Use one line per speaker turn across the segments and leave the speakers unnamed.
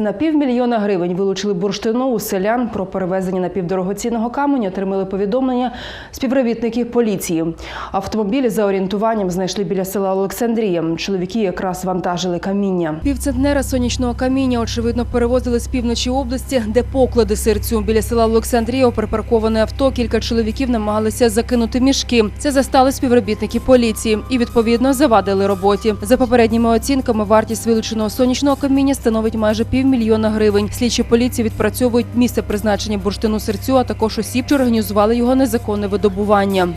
На півмільйона гривень вилучили бурштину у селян про перевезення напівдорогоцінного каменю. Отримали повідомлення співробітники поліції. Автомобілі за орієнтуванням знайшли біля села Олександрія. Чоловіки якраз вантажили каміння. Півцентнера сонячного каміння очевидно перевозили з півночі області, де поклади серцю. Біля села Олександрія припарковане авто. Кілька чоловіків намагалися закинути мішки. Це застали співробітники поліції і відповідно завадили роботі. За попередніми оцінками, вартість вилученого сонячного каміння становить майже півмільйона гривень. Слідчі поліції відпрацьовують місце призначення бурштину серцю, а також осіб, що організували його незаконне видобування.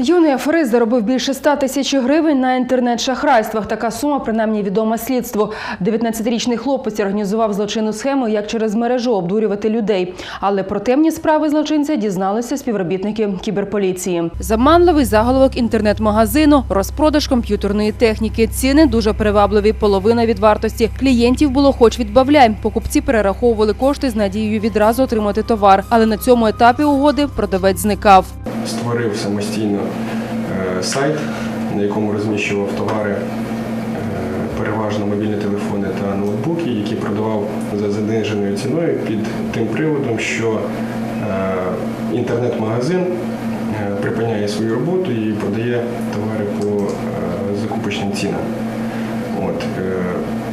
Юний аферист заробив більше 100 тисяч гривень на інтернет-шахрайствах. Така сума принаймні відома слідству. 19-річний хлопець організував злочинну схему, як через мережу обдурювати людей. Але про темні справи злочинця дізналися співробітники кіберполіції. Заманливий заголовок інтернет-магазину, розпродаж комп'ютерної техніки. Ціни дуже привабливі. Половина від вартості клієнтів було хоч відбавляй. Покупці перераховували кошти з надією відразу отримати товар. Але на цьому етапі угоди продавець зникав.
створив самостійно сайт, на якому розміщував товари, е, переважно мобільні телефони та ноутбуки, які продавав за заниженою ціною під тим приводом, що е, інтернет-магазин е, припиняє свою роботу і продає товари по е, закупочним цінам. От, е,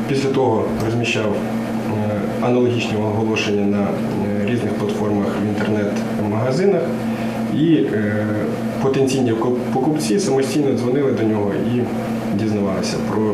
після того розміщав е, аналогічні оголошення на е, різних платформах в інтернет-магазинах, і е, потенційні ку- покупці самостійно дзвонили до нього і дізнавалися про е,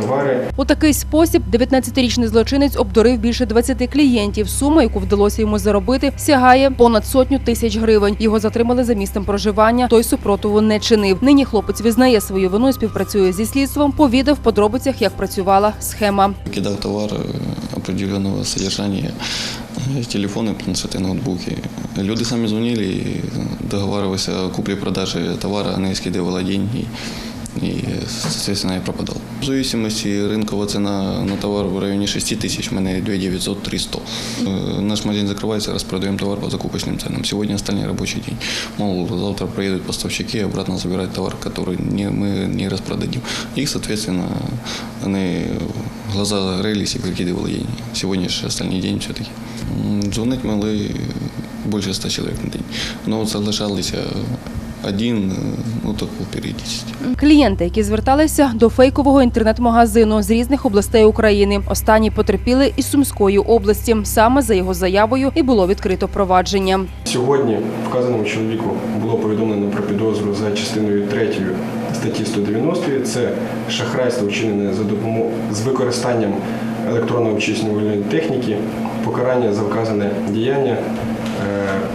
товари.
У такий спосіб 19-річний злочинець обдурив більше 20 клієнтів. Сума, яку вдалося йому заробити, сягає понад сотню тисяч гривень. Його затримали за місцем проживання. Той супротиву не чинив. Нині хлопець визнає свою вину і співпрацює зі слідством. Повідав в подробицях, як працювала схема.
кидал товар э, определенного содержания, э, телефоны, планшеты, ноутбуки. Люди сами звонили и договаривались о купле-продаже товара, она скидывала деньги и, соответственно, я пропадал. В зависимости рынковая цена на товар в районе 6 тысяч, у меня 2 900, 300. Э, Наш магазин закрывается, распродаем товар по закупочным ценам. Сегодня остальной рабочий день. Мол, завтра приедут поставщики и обратно забирать товар, который не, мы не распродадим. И, соответственно, они глаза загорелись и выкидывали деньги. Сегодня же остальной день все-таки. М, Звонить могли больше 100 человек на день. Но вот соглашались один, э, ну, так по периодичности.
Клієнти, які зверталися до фейкового інтернет-магазину з різних областей України. Останні потерпіли із Сумської області. Саме за його заявою і було відкрито провадження.
Сьогодні вказаному чоловіку було повідомлено про підозру за частиною 3 статті 190. Це шахрайство вчинене за допомогою з використанням електронно-обчислювальної техніки. Покарання за вказане діяння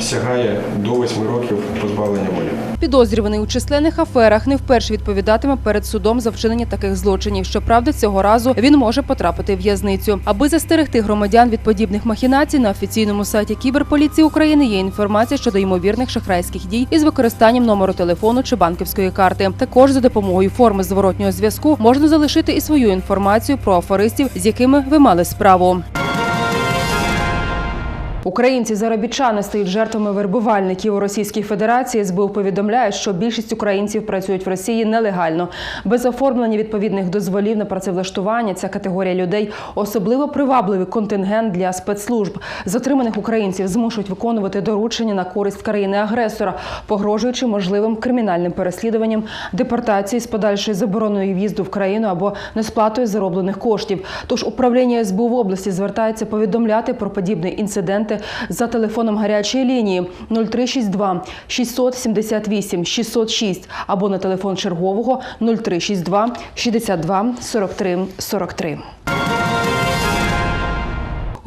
сягає до 8 років позбавлення волі.
Підозрюваний у численних аферах не вперше відповідатиме перед судом за вчинення таких злочинів. Щоправда, цього разу він може потрапити в в'язницю. Аби застерегти громадян від подібних махінацій, на офіційному сайті кіберполіції України є інформація щодо ймовірних шахрайських дій із використанням номеру телефону чи банківської карти. Також за допомогою форми зворотнього зв'язку можна залишити і свою інформацію про аферистів, з якими ви мали справу. Українці заробітчани стають жертвами вербувальників у Російській Федерації. СБУ повідомляє, що більшість українців працюють в Росії нелегально, без оформлення відповідних дозволів на працевлаштування. Ця категорія людей особливо привабливий контингент для спецслужб. Затриманих українців змушують виконувати доручення на користь країни-агресора, погрожуючи можливим кримінальним переслідуванням, депортації з подальшою забороною в'їзду в країну або несплатою зароблених коштів. Тож управління СБУ в області звертається повідомляти про подібні інциденти за телефоном гарячої лінії 0362 678 606 або на телефон чергового 0362 62 43 43.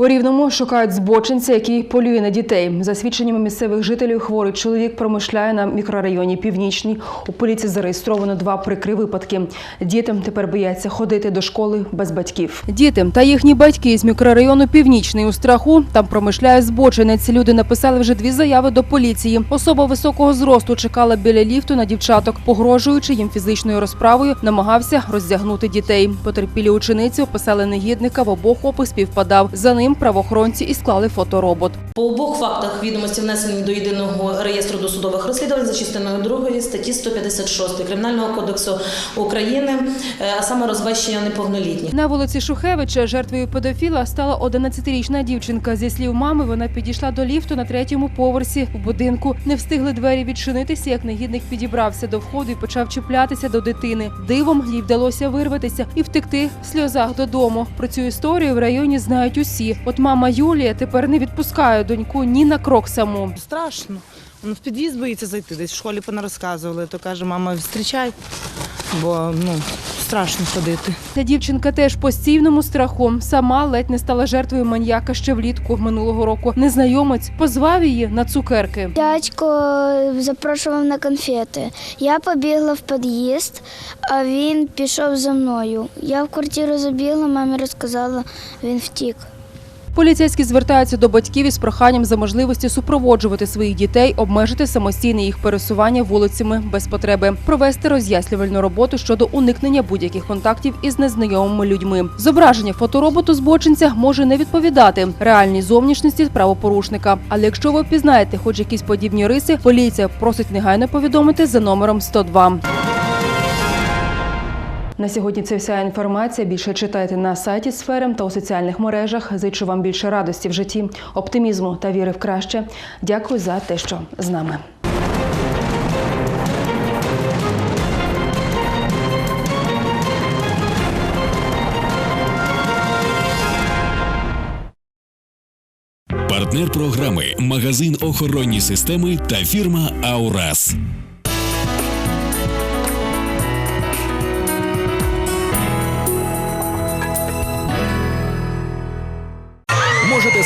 У Рівному шукають збочинця, який полює на дітей. За свідченнями місцевих жителів, хворий чоловік промишляє на мікрорайоні Північній. У поліції зареєстровано два прикри випадки. Дітям тепер бояться ходити до школи без батьків. Діти та їхні батьки з мікрорайону Північний у страху. Там промишляє збочинець. Люди написали вже дві заяви до поліції. Особа високого зросту чекала біля ліфту на дівчаток, погрожуючи їм фізичною розправою, намагався роздягнути дітей. Потерпілі учениці описали негідника. В обох опис співпадав. За ним правоохоронці і склали фоторобот.
По обох фактах відомості внесені до єдиного реєстру досудових розслідувань за частиною 2 статті 156 Кримінального кодексу України, е, а саме розвещення неповнолітніх.
На вулиці Шухевича жертвою педофіла стала 11-річна дівчинка. Зі слів мами, вона підійшла до ліфту на третьому поверсі в будинку. Не встигли двері відчинитися, як негідник підібрався до входу і почав чіплятися до дитини. Дивом їй вдалося вирватися і втекти в сльозах додому. Про цю історію в районі знають усі. От мама Юлія тепер не відпускає доньку ні на крок саму.
Страшно. Він в під'їзд боїться зайти, десь в школі понарозказували, то каже, мама, зустрічай, бо ну, страшно ходити.
Ця дівчинка теж постійному страху. Сама ледь не стала жертвою маньяка ще влітку минулого року. Незнайомець позвав її на цукерки.
Дядько запрошував на конфети. Я побігла в під'їзд, а він пішов за мною. Я в квартиру забігла, мамі розказала, він втік.
Поліцейські звертаються до батьків із проханням за можливості супроводжувати своїх дітей, обмежити самостійне їх пересування вулицями без потреби, провести роз'яснювальну роботу щодо уникнення будь-яких контактів із незнайомими людьми. Зображення фотороботу збочинця може не відповідати реальній зовнішності правопорушника. Але якщо ви впізнаєте хоч якісь подібні риси, поліція просить негайно повідомити за номером 102. На сьогодні це вся інформація. Більше читайте на сайті сфери та у соціальних мережах. Зичу вам більше радості в житті, оптимізму та віри в краще. Дякую за те, що з нами.
Партнер програми магазин охоронні системи та фірма Аурас.